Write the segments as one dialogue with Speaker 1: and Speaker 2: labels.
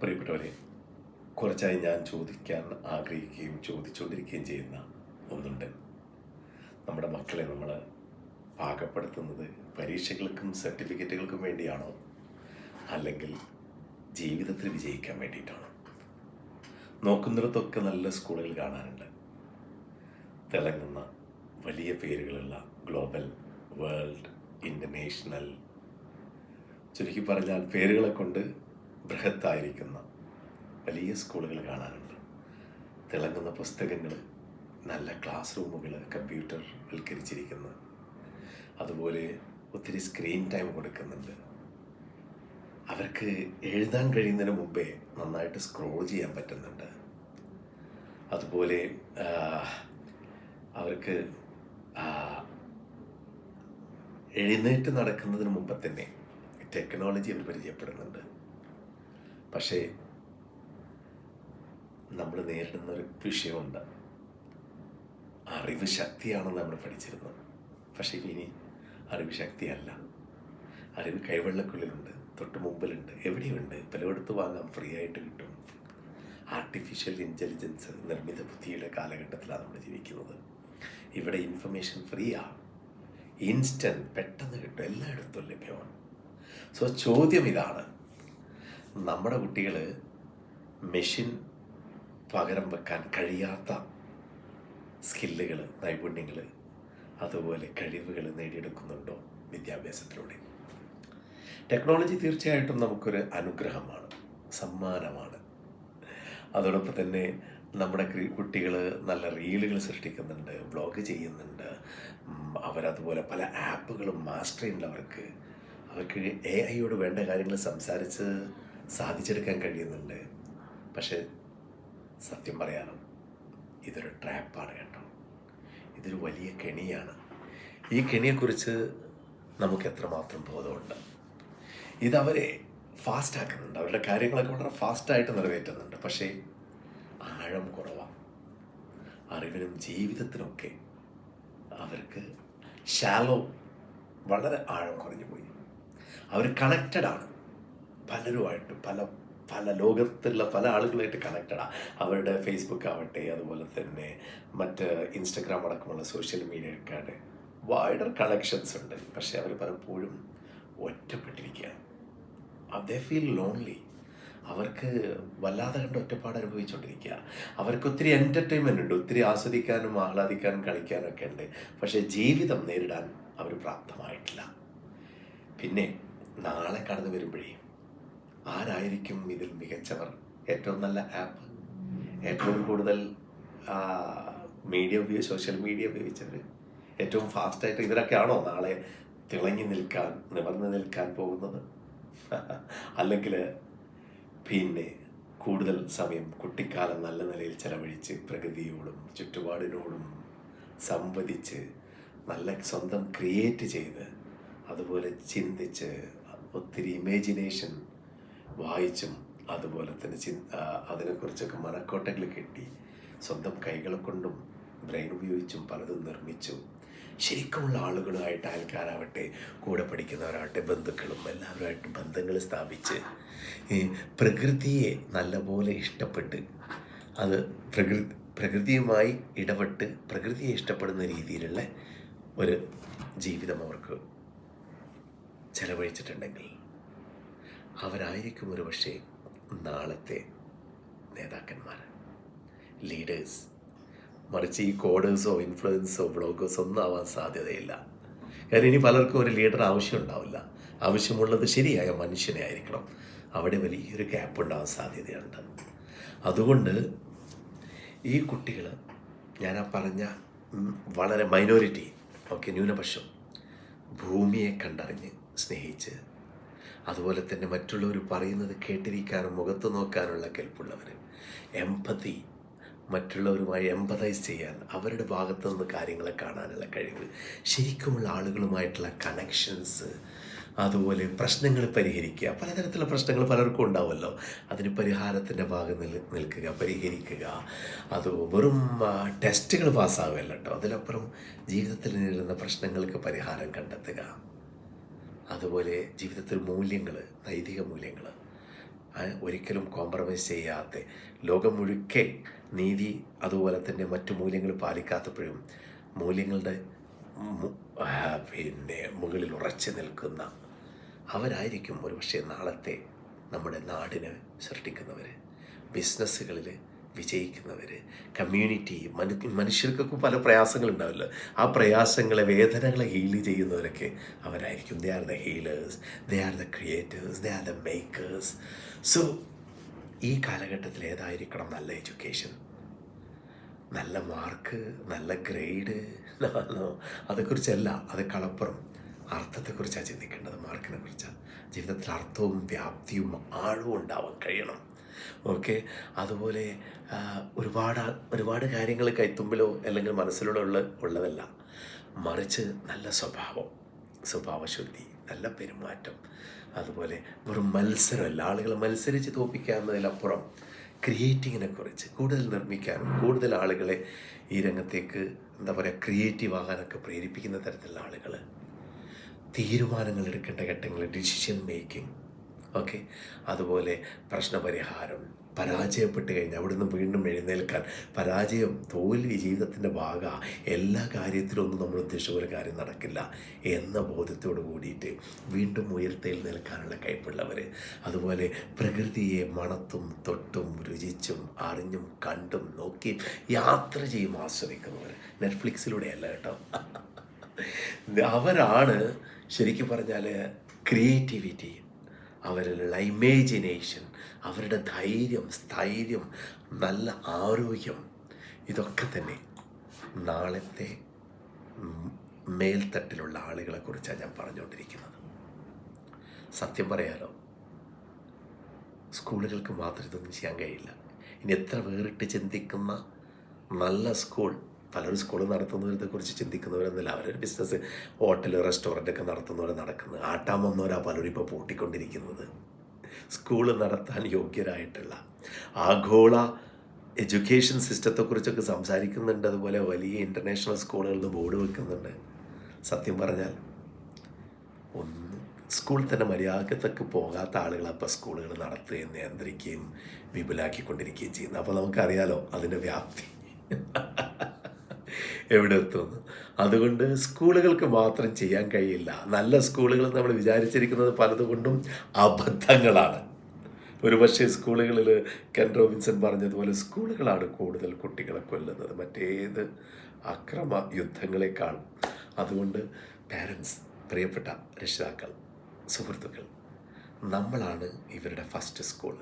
Speaker 1: പ്രിയപ്പെട്ടവരെ കുറച്ചായി ഞാൻ ചോദിക്കാൻ ആഗ്രഹിക്കുകയും ചോദിച്ചുകൊണ്ടിരിക്കുകയും ചെയ്യുന്ന ഒന്നുണ്ട്. നമ്മുടെ മക്കളെ നമ്മൾ പാകപ്പെടുത്തുന്നത് പരീക്ഷകൾക്കും സർട്ടിഫിക്കറ്റുകൾക്കും വേണ്ടിയാണോ? അല്ലെങ്കിൽ ജീവിതത്തിൽ വിജയിക്കാൻ വേണ്ടിയിട്ടാണോ? നോക്കുന്നിടത്തൊക്കെ നല്ല സ്കൂളുകൾ കാണാനുണ്ട്. തിളങ്ങുന്ന വലിയ പേരുകളുള്ള ഗ്ലോബൽ വേൾഡ് ഇന്റർനാഷണൽ ചുരുക്കി പറഞ്ഞാൽ പേരുകളെ കൊണ്ട് ബൃഹത്തായിരിക്കുന്ന വലിയ സ്കൂളുകൾ കാണാനുണ്ട്. തിളങ്ങുന്ന പുസ്തകങ്ങൾ നല്ല ക്ലാസ് റൂമുകൾ കമ്പ്യൂട്ടർ വൽക്കരിച്ചിരിക്കുന്ന. അതുപോലെ ഒത്തിരി സ്ക്രീൻ ടൈം കൊടുക്കുന്നുണ്ട്. അവർക്ക് എഴുതാൻ കഴിയുന്നതിന് മുമ്പേ നന്നായിട്ട് സ്ക്രോൾ ചെയ്യാൻ പറ്റുന്നുണ്ട്. അതുപോലെ അവർക്ക് എഴുന്നേറ്റ് നടക്കുന്നതിന് മുമ്പ് തന്നെ ടെക്നോളജി അവർ പരിചയപ്പെടുന്നുണ്ട്. പക്ഷേ നമ്മൾ നേരിടുന്ന ഒരു വിഷയമുണ്ട്. അറിവ് ശക്തിയാണെന്ന് നമ്മൾ പഠിച്ചിരുന്നത് പക്ഷേ ഇനി അറിവ് ശക്തിയല്ല. അറിവ് കൈവെള്ളക്കുള്ളിലുണ്ട് തൊട്ട് മുമ്പിലുണ്ട് എവിടെയുണ്ട്? പലയിടത്ത് വാങ്ങാം ഫ്രീ ആയിട്ട് കിട്ടും. ആർട്ടിഫിഷ്യൽ ഇന്റലിജൻസ് നിർമ്മിത ബുദ്ധിയുടെ കാലഘട്ടത്തിലാണ് നമ്മൾ ജീവിക്കുന്നത്. ഇവിടെ ഇൻഫർമേഷൻ ഫ്രീ ആണ് ഇൻസ്റ്റന്റ് പെട്ടെന്ന് കിട്ടും എല്ലായിടത്തും ലഭ്യമാണ്. സോ ചോദ്യം ഇതാണ്. നമ്മുടെ കുട്ടികൾ മെഷീൻ പകരം വെക്കാൻ കഴിയാത്ത സ്കില്ലുകൾ നൈപുണ്യങ്ങൾ അതുപോലെ കഴിവുകൾ നേടിയെടുക്കുന്നുണ്ടോ വിദ്യാഭ്യാസത്തിലൂടെ? ടെക്നോളജി തീർച്ചയായിട്ടും നമുക്കൊരു അനുഗ്രഹമാണ് സമ്മാനമാണ്. അതോടൊപ്പം തന്നെ നമ്മുടെ കുട്ടികൾ നല്ല റീലുകൾ സൃഷ്ടിക്കുന്നുണ്ട് വ്ളോഗ് ചെയ്യുന്നുണ്ട് അവരതുപോലെ പല ആപ്പുകളും മാസ്റ്റർ ചെയ്യുന്നുണ്ട് അവർക്ക് അവർക്ക് എ ഐയോട് വേണ്ട കാര്യങ്ങൾ സംസാരിച്ച് സാധിച്ചെടുക്കാൻ കഴിയുന്നുണ്ട്. പക്ഷേ സത്യം പറയാനോ ഇതൊരു ട്രാപ്പാണ് കേട്ടോ. ഇതൊരു വലിയ കെണിയാണ്. ഈ കെണിയെക്കുറിച്ച് നമുക്ക് എത്രമാത്രം ബോധമുണ്ട്? ഇതവരെ ഫാസ്റ്റ് ആക്കുന്നുണ്ട് അവരുടെ കാര്യങ്ങളൊക്കെ വളരെ ഫാസ്റ്റായിട്ട് നിറവേറ്റുന്നുണ്ട്. പക്ഷേ ആഴം കുറവാണ്. അറിവിനും ജീവിതത്തിനൊക്കെ അവർക്ക് ഷാലോ വളരെ ആഴം കുറഞ്ഞു പോയി അവർ കണക്റ്റഡ് ആണ്. പലരുമായിട്ട് പല പല ലോകത്തുള്ള പല ആളുകളായിട്ട് കണക്റ്റഡാണ് അവരുടെ ഫേസ്ബുക്ക് ആവട്ടെ അതുപോലെ തന്നെ മറ്റ് ഇൻസ്റ്റഗ്രാം അടക്കമുള്ള സോഷ്യൽ മീഡിയ ഒക്കെ വൈഡർ കണക്ഷൻസ് ഉണ്ട്. പക്ഷേ അവർ പലപ്പോഴും ഒറ്റപ്പെട്ടിരിക്കുകയാണ്. ദേ ഫീൽ ലോൺലി അവർക്ക് വല്ലാതെ കണ്ട് ഒറ്റപ്പാട് അനുഭവിച്ചുകൊണ്ടിരിക്കുക അവർക്ക് ഒത്തിരി എന്റർടൈൻമെന്റ് ഉണ്ട്. ഒത്തിരി ആസ്വദിക്കാനും ആഹ്ലാദിക്കാനും കളിക്കാനും ഒക്കെ ഉണ്ട്. പക്ഷേ ജീവിതം നേരിടാൻ അവർ പ്രാപ്തമായിട്ടില്ല. പിന്നെ നാളെ കടന്നു വരുമ്പോഴേ ആരായിരിക്കും ഇതിൽ മികച്ചവർ? ഏറ്റവും നല്ല ആപ്പ് ഏറ്റവും കൂടുതൽ മീഡിയ ഉപയോഗിച്ച് സോഷ്യൽ മീഡിയ ഉപയോഗിച്ചവർ ഏറ്റവും ഫാസ്റ്റായിട്ട് ഇവരൊക്കെയാണോ നാളെ തിളങ്ങി നിൽക്കാൻ നിവർന്നു നിൽക്കാൻ പോകുന്നത്? അല്ലെങ്കിൽ പിന്നെ കൂടുതൽ സമയം കുട്ടിക്കാലം നല്ല നിലയിൽ ചെലവഴിച്ച് പ്രകൃതിയോടും ചുറ്റുപാടിനോടും സംവദിച്ച് നല്ല സ്വന്തം ക്രിയേറ്റ് ചെയ്ത് അതുപോലെ ചിന്തിച്ച് ഒത്തിരി ഇമേജിനേഷൻ വായിച്ചും അതുപോലെ തന്നെ ചി അതിനെക്കുറിച്ചൊക്കെ മനക്കോട്ടകൾ കെട്ടി സ്വന്തം കൈകളെ കൊണ്ടും ബ്രെയിൻ ഉപയോഗിച്ചും പലതും നിർമ്മിച്ചു ശരിക്കുമുള്ള ആളുകളുമായിട്ട് ആൾക്കാരാവട്ടെ കൂടെ പഠിക്കുന്നവരാവട്ടെ ബന്ധുക്കളും എല്ലാവരുമായിട്ട് ബന്ധങ്ങൾ സ്ഥാപിച്ച് ഈ പ്രകൃതിയെ നല്ലപോലെ ഇഷ്ടപ്പെട്ട് അത് പ്രകൃതി പ്രകൃതിയുമായി ഇടപെട്ട് പ്രകൃതിയെ ഇഷ്ടപ്പെടുന്ന രീതിയിലുള്ള ഒരു ജീവിതം അവർക്ക് ചെലവഴിച്ചിട്ടുണ്ടെങ്കിൽ അവരായിരിക്കും ഒരു പക്ഷേ നാളത്തെ നേതാക്കന്മാർ. ലീഡേഴ്സ്. മറിച്ച് ഈ കോഡേഴ്സോ ഇൻഫ്ലുവൻസോ ബ്ലോഗേഴ്സോ ഒന്നും ആവാൻ സാധ്യതയില്ല. കാരണം ഇനി പലർക്കും ഒരു ലീഡർ ആവശ്യമുണ്ടാവില്ല ആവശ്യമുള്ളത് ശരിയായ മനുഷ്യനെ ആയിരിക്കണം. അവിടെ വലിയൊരു ഗ്യാപ്പ് ഉണ്ടാവാൻ സാധ്യതയുണ്ട്. അതുകൊണ്ട് ഈ കുട്ടികൾ ഞാൻ ആ പറഞ്ഞ വളരെ മൈനോറിറ്റി ഓക്കെ ന്യൂനപക്ഷം ഭൂമിയെ കണ്ടറിഞ്ഞ് സ്നേഹിച്ച് അതുപോലെ തന്നെ മറ്റുള്ളവർ പറയുന്നത് കേട്ടിരിക്കാനും മുഖത്ത് നോക്കാനുള്ള കെൽപ്പുള്ളവർ എമ്പതി മറ്റുള്ളവരുമായി എമ്പതൈസ് ചെയ്യാൻ അവരുടെ ഭാഗത്തു നിന്ന് കാര്യങ്ങളെ കാണാനുള്ള കഴിവ് ശരിക്കുമുള്ള ആളുകളുമായിട്ടുള്ള കണക്ഷൻസ് അതുപോലെ പ്രശ്നങ്ങൾ പരിഹരിക്കുക. പലതരത്തിലുള്ള പ്രശ്നങ്ങൾ പലർക്കും ഉണ്ടാവുമല്ലോ. അതിന് പരിഹാരത്തിന്റെ ഭാഗം നിൽ നിൽക്കുക പരിഹരിക്കുക. അത് വെറും ടെസ്റ്റുകൾ പാസ്സാവുകയല്ലോ അതിലപ്പുറം ജീവിതത്തിൽ നേരിടുന്ന പ്രശ്നങ്ങൾക്ക് പരിഹാരം കണ്ടെത്തുക. അതുപോലെ ജീവിതത്തിൽ മൂല്യങ്ങൾ നൈതിക മൂല്യങ്ങൾ ഒരിക്കലും കോംപ്രമൈസ് ചെയ്യാത്ത ലോകം മുഴുക്കെ നീതി അതുപോലെ തന്നെ മറ്റു മൂല്യങ്ങൾ പാലിക്കാത്തപ്പോഴും മൂല്യങ്ങളുടെ പിന്നെ മുകളിൽ ഉറച്ചു നിൽക്കുന്ന അവരായിരിക്കും ഒരുപക്ഷെ നാളത്തെ നമ്മുടെ നാടിനെ സൃഷ്ടിക്കുന്നവർ ബിസിനസ്സുകളിൽ വിജയിക്കുന്നവർ കമ്മ്യൂണിറ്റി മനു മനുഷ്യർക്കൊക്കെ പല പ്രയാസങ്ങളുണ്ടാവില്ല. ആ പ്രയാസങ്ങളെ വേദനകളെ ഹീൽ ചെയ്യുന്നവരൊക്കെ അവരായിരിക്കും. They are the healers they are the creators they are the makers so ഈ കാലഘട്ടത്തിൽ ഏതായിരിക്കണം നല്ല എഡ്യൂക്കേഷൻ നല്ല മാർക്ക് നല്ല ഗ്രേഡ് അതേക്കുറിച്ചല്ല അത് കളപ്പുറം. അർത്ഥത്തെക്കുറിച്ചാണ് ചിന്തിക്കേണ്ടത് മാർക്കിനെ കുറിച്ചാണ് ജീവിതത്തിൽ അർത്ഥവും വ്യാപ്തിയും ആഴവും ഉണ്ടാവാൻ കഴിയണം. ഓക്കെ? അതുപോലെ ഒരുപാട് ഒരുപാട് കാര്യങ്ങൾ കൈത്തുമ്പിലോ അല്ലെങ്കിൽ മനസ്സിലൂടെ ഉള്ള ഉള്ളതല്ല. മറിച്ച് നല്ല സ്വഭാവം സ്വഭാവശുദ്ധി നല്ല പെരുമാറ്റം. അതുപോലെ വെറും മത്സരമല്ല. ആളുകൾ മത്സരിച്ച് തോപ്പിക്കാവുന്നതിലപ്പുറം ക്രിയേറ്റിങ്ങിനെ കുറിച്ച് കൂടുതൽ നിർമ്മിക്കാനും കൂടുതൽ ആളുകളെ ഈ രംഗത്തേക്ക് എന്താ പറയുക ക്രിയേറ്റീവ് ആകാനൊക്കെ പ്രേരിപ്പിക്കുന്ന തരത്തിലുള്ള ആളുകൾ തീരുമാനങ്ങൾ എടുക്കേണ്ട ഘട്ടങ്ങളിൽ ഡിസിഷൻ മേക്കിംഗ് ഓക്കെ. അതുപോലെ പ്രശ്നപരിഹാരം. പരാജയപ്പെട്ട് കഴിഞ്ഞാൽ അവിടുന്ന് വീണ്ടും എഴുന്നേൽക്കാൻ. പരാജയം തോൽവി ജീവിതത്തിന്റെ ഭാഗ. എല്ലാ കാര്യത്തിലൊന്നും നമ്മൾ ഉദ്ദേശിച്ച പോലെ കാര്യം നടക്കില്ല എന്ന ബോധത്തോട് കൂടിയിട്ട് വീണ്ടും ഉയർത്തേൽ നിൽക്കാനുള്ള കഴിവുള്ളവർ അതുപോലെ പ്രകൃതിയെ മണത്തും തൊട്ടും രുചിച്ചും അറിഞ്ഞും കണ്ടും നോക്കിയും യാത്ര ചെയ്യും ആസ്വദിക്കുന്നവർ നെറ്റ്ഫ്ലിക്സിലൂടെയല്ല കേട്ടോ. അവരാണ് ശരിക്കും പറഞ്ഞാൽ ക്രിയേറ്റിവിറ്റി. അവരിലുള്ള ഇമേജിനേഷൻ അവരുടെ ധൈര്യം സ്ഥൈര്യം നല്ല ആരോഗ്യം ഇതൊക്കെ തന്നെ നാളത്തെ മേൽത്തട്ടിലുള്ള ആളുകളെ കുറിച്ചാണ് ഞാൻ പറഞ്ഞുകൊണ്ടിരിക്കുന്നത്. സത്യം പറയാലോ സ്കൂളുകൾക്ക് മാത്രം ഇതൊന്നും ചെയ്യാൻ കഴിയില്ല. ഇനി എത്ര വേറിട്ട് ചിന്തിക്കുന്ന നല്ല സ്കൂൾ പലരും സ്കൂൾ നടത്തുന്നവരെ കുറിച്ച് ചിന്തിക്കുന്നവരെന്നല്ല അവരൊരു ബിസിനസ് ഹോട്ടൽ റെസ്റ്റോറന്റ് ഒക്കെ നടത്തുന്നവരെ നടക്കുന്നത് ആട്ടാൻ വന്നവരാ പലരും ഇപ്പോൾ പൂട്ടിക്കൊണ്ടിരിക്കുന്നത്. സ്കൂൾ നടത്താൻ യോഗ്യരായിട്ടുള്ള ആഗോള എഡ്യൂക്കേഷൻ സിസ്റ്റത്തെക്കുറിച്ചൊക്കെ സംസാരിക്കുന്നുണ്ട്. അതുപോലെ വലിയ ഇന്റർനാഷണൽ സ്കൂളുകളിൽ ബോർഡ് വെക്കുന്നുണ്ട്. സത്യം പറഞ്ഞാൽ ഒന്ന് സ്കൂളിൽ തന്നെ മര്യാദക്കത്തൊക്കെ പോകാത്ത ആളുകൾ അപ്പോൾ സ്കൂളുകൾ നടത്തുകയും നിയന്ത്രിക്കുകയും വിപുലാക്കിക്കൊണ്ടിരിക്കുകയും ചെയ്യുന്നു അപ്പോൾ നമുക്കറിയാലോ അതിന്റെ വ്യാപ്തി. എവിടെ എത്തുമെന്ന്. അതുകൊണ്ട് സ്കൂളുകൾക്ക് മാത്രം ചെയ്യാൻ കഴിയില്ല. നല്ല സ്കൂളുകൾ നമ്മൾ വിചാരിച്ചിരിക്കുന്നത് പലതുകൊണ്ടും അബദ്ധങ്ങളാണ്. ഒരുപക്ഷെ സ്കൂളുകളിൽ കെൻ റോബിൻസൺ പറഞ്ഞതുപോലെ സ്കൂളുകളാണ് കൂടുതൽ കുട്ടികളെ കൊല്ലുന്നത്. മറ്റേത് അക്രമ യുദ്ധങ്ങളെക്കാൾ. അതുകൊണ്ട് പാരൻസ് പ്രിയപ്പെട്ട രക്ഷിതാക്കൾ സുഹൃത്തുക്കൾ നമ്മളാണ് ഇവരുടെ ഫസ്റ്റ് സ്കൂൾ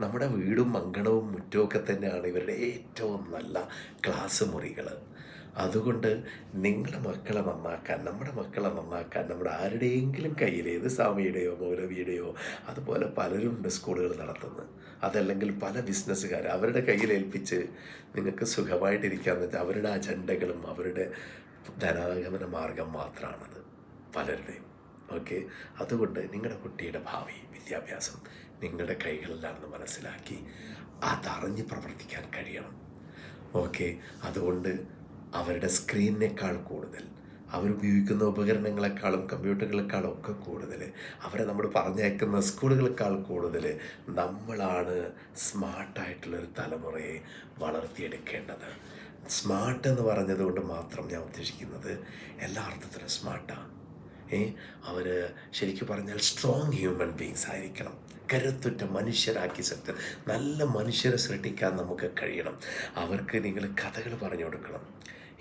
Speaker 1: നമ്മുടെ വീടും മങ്കണവും മുറ്റവും തന്നെയാണ് ഇവരുടെ ഏറ്റവും നല്ല ക്ലാസ് മുറികൾ അതുകൊണ്ട് നിങ്ങളുടെ മക്കളെ നന്നാക്കാൻ നമ്മുടെ മക്കളെ നന്നാക്കാൻ നമ്മുടെ ആരുടെയെങ്കിലും കയ്യിൽ ഏത് സ്വാമിയുടെയോ മൗലവിയുടെയോ അതുപോലെ പലരും ഉണ്ട് സ്കൂളുകൾ നടത്തുന്നത് അതല്ലെങ്കിൽ പല ബിസിനസ്സുകാർ അവരുടെ കയ്യിൽ ഏൽപ്പിച്ച് നിങ്ങൾക്ക് സുഖമായിട്ടിരിക്കാന്ന് വെച്ചാൽ അവരുടെ അജണ്ടകളും അവരുടെ ധനാഗമന മാർഗം മാത്രമാണത് പലരുടെയും. ഓക്കെ? അതുകൊണ്ട് നിങ്ങളുടെ കുട്ടിയുടെ ഭാവി വിദ്യാഭ്യാസം നിങ്ങളുടെ കൈകളിലാണെന്ന് മനസ്സിലാക്കി അതറിഞ്ഞ് പ്രവർത്തിക്കാൻ കഴിയണം. ഓക്കെ? അതുകൊണ്ട് അവരുടെ സ്ക്രീനിനേക്കാൾ കൂടുതൽ. അവരുപയോഗിക്കുന്ന ഉപകരണങ്ങളെക്കാളും കമ്പ്യൂട്ടറുകളെക്കാളും ഒക്കെ കൂടുതൽ. അവരെ നമ്മൾ പറഞ്ഞയക്കുന്ന സ്കൂളുകളെക്കാൾ കൂടുതൽ. നമ്മളാണ് സ്മാർട്ടായിട്ടുള്ളൊരു തലമുറയെ വളർത്തിയെടുക്കേണ്ടത്. സ്മാർട്ട് എന്ന് പറഞ്ഞതുകൊണ്ട് മാത്രം ഞാൻ ഉദ്ദേശിക്കുന്നത് എല്ലാ അർത്ഥത്തിലും സ്മാർട്ടാണ് ഏ? അവർ ശരിക്കും പറഞ്ഞാൽ സ്ട്രോങ് ഹ്യൂമൻ ബീങ്സ് ആയിരിക്കണം. കരുത്തുറ്റ മനുഷ്യരാക്കി സത്യം നല്ല മനുഷ്യരെ സൃഷ്ടിക്കാൻ നമുക്ക് കഴിയണം. അവർക്ക് നിങ്ങൾ കഥകൾ പറഞ്ഞു കൊടുക്കണം.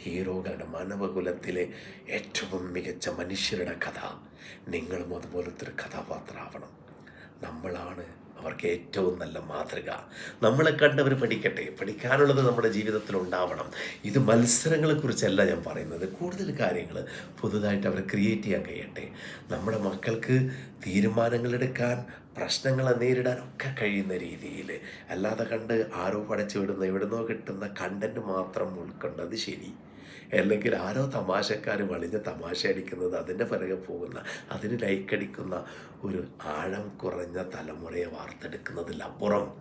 Speaker 1: ഹീറോകളുടെ മാനവകുലത്തിലെ ഏറ്റവും മികച്ച മനുഷ്യരുടെ കഥ. നിങ്ങളും അതുപോലത്തെ ഒരു കഥാപാത്രമാവണം. നമ്മളാണ് അവർക്ക് ഏറ്റവും നല്ല മാതൃക. നമ്മളെ കണ്ടവർ പഠിക്കട്ടെ. പഠിക്കാനുള്ളത് നമ്മുടെ ജീവിതത്തിൽ ഉണ്ടാവണം. ഇത് മത്സരങ്ങളെക്കുറിച്ചല്ല ഞാൻ പറയുന്നത്. കൂടുതൽ കാര്യങ്ങൾ പുതുതായിട്ട് അവർ ക്രിയേറ്റ് ചെയ്യാൻ കഴിയട്ടെ. നമ്മുടെ മക്കൾക്ക് തീരുമാനങ്ങളെടുക്കാൻ പ്രശ്നങ്ങളെ നേരിടാൻ ഒക്കെ കഴിയുന്ന രീതിയിൽ. അല്ലാതെ കണ്ട് ആരോ പടച്ചു വിടുന്ന എവിടുന്നോ കിട്ടുന്ന കണ്ടന്റ് മാത്രം ഉൾക്കൊണ്ടത് ശരി. അല്ലെങ്കിൽ ആരോ തമാശക്കാർ വളിഞ്ഞ തമാശ അടിക്കുന്നത് അതിന്റെ പിറകെ പോകുന്ന അതിന് ലൈക്കടിക്കുന്ന ഒരു ആഴം കുറഞ്ഞ തലമുറയെ വാർത്തെടുക്കുന്നതിലപ്പുറം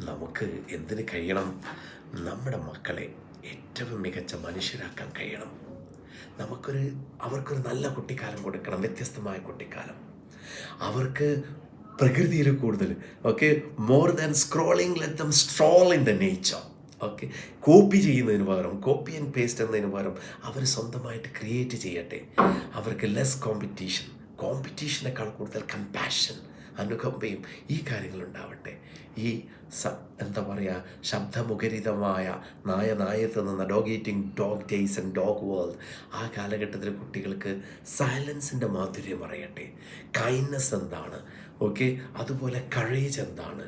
Speaker 1: നമുക്ക് എന്തിന് കഴിയണം? നമ്മുടെ മക്കളെ ഏറ്റവും മികച്ച മനുഷ്യരാക്കാൻ കഴിയണം. നമുക്കൊരു അവർക്കൊരു നല്ല കുട്ടിക്കാലം കൊടുക്കണം വ്യത്യസ്തമായ കുട്ടിക്കാലം. അവർക്ക് പ്രകൃതിയിൽ കൂടുതൽ okay more than scrolling let them stroll in the nature okay copy ചെയ്യുന്നതിന് പകരം കോപ്പി ആൻഡ് പേസ്റ്റ് എന്നതിന് പകരം അവർ സ്വന്തമായിട്ട് ക്രിയേറ്റ് ചെയ്യട്ടെ. അവർക്ക് ലെസ് കോമ്പറ്റീഷൻ കോമ്പറ്റീഷനേക്കാൾ കൂടുതൽ കമ്പാഷൻ അനുകമ്പയും ഈ കാര്യങ്ങളുണ്ടാവട്ടെ. ഈ സ എന്താ പറയുക ശബ്ദമുഖരിതമായ നായ നായത്ത് നിന്ന് dog eating dog days and dog world ആ കാലഘട്ടത്തിൽ കുട്ടികൾക്ക് സൈലൻസിന്റെ മാധുര്യം അറിയട്ടെ. കൈൻഡ്നെസ് എന്താണ്? ഓക്കെ അതുപോലെ കഴേജ് എന്താണ്?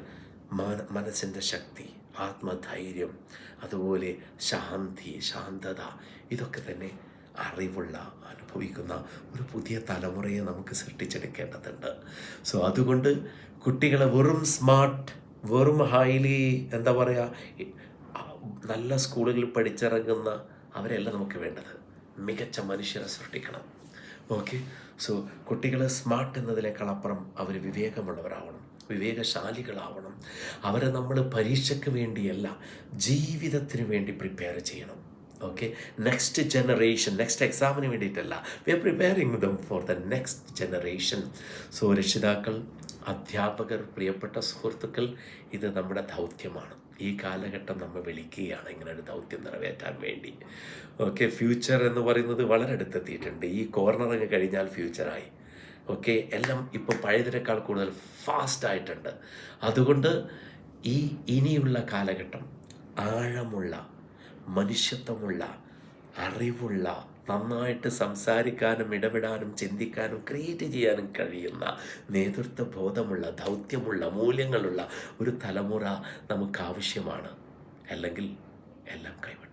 Speaker 1: മാന മനസ്സിന്റെ ശക്തി ആത്മധൈര്യം അതുപോലെ ശാന്തി ശാന്തത ഇതൊക്കെ തന്നെ അറിവുള്ള അനുഭവിക്കുന്ന ഒരു പുതിയ തലമുറയെ നമുക്ക് സൃഷ്ടിച്ചെടുക്കേണ്ടതുണ്ട്. സോ അതുകൊണ്ട് കുട്ടികളെ വെറും സ്മാർട്ട് വെറും ഹൈലി എന്താ പറയുക നല്ല സ്കൂളുകളിൽ പഠിച്ചിറങ്ങുന്ന അവരെയല്ല നമുക്ക് വേണ്ടത്. മികച്ച മനുഷ്യരെ സൃഷ്ടിക്കണം. ഓക്കെ സോ കുട്ടികൾ സ്മാർട്ട് എന്നതിനേക്കാളപ്പുറം അവർ വിവേകമുള്ളവരാവണം വിവേകശാലികളാവണം. അവരെ നമ്മൾ പരീക്ഷയ്ക്ക് വേണ്ടിയല്ല ജീവിതത്തിന് വേണ്ടി പ്രിപ്പയർ ചെയ്യണം. ഓക്കെ നെക്സ്റ്റ് ജനറേഷൻ നെക്സ്റ്റ് എക്സാമിന് വേണ്ടിയിട്ടല്ല. We are preparing them for the next generation so രക്ഷിതാക്കൾ അധ്യാപകർ പ്രിയപ്പെട്ട സുഹൃത്തുക്കൾ ഇത് നമ്മുടെ ദൗത്യമാണ്. ഈ കാലഘട്ടം നമ്മൾ വിളിക്കുകയാണ് ഇങ്ങനെ ഒരു ദൗത്യം നിറവേറ്റാൻ വേണ്ടി. ഓക്കെ ഫ്യൂച്ചർ എന്ന് പറയുന്നത് വളരെ അടുത്തെത്തിയിട്ടുണ്ട്. ഈ കോർണർ അങ്ങ് കഴിഞ്ഞാൽ ഫ്യൂച്ചറായി ഓക്കെ എല്ലാം ഇപ്പോൾ പഴയതിനേക്കാൾ കൂടുതൽ ഫാസ്റ്റ് ആയിട്ടുണ്ട്. അതുകൊണ്ട് ഈ ഇനിയുള്ള കാലഘട്ടം ആഴമുള്ള മനുഷ്യത്വമുള്ള അറിവുള്ള നന്നായിട്ട് സംസാരിക്കാനും ഇടപെടാനും ചിന്തിക്കാനും ക്രിയേറ്റ് ചെയ്യാനും കഴിയുന്ന നേതൃത്വ ബോധമുള്ള ദൗത്യമുള്ള മൂല്യങ്ങളുള്ള ഒരു തലമുറ നമുക്ക് ആവശ്യമാണ് അല്ലെങ്കിൽ എല്ലാം കൈവിടും.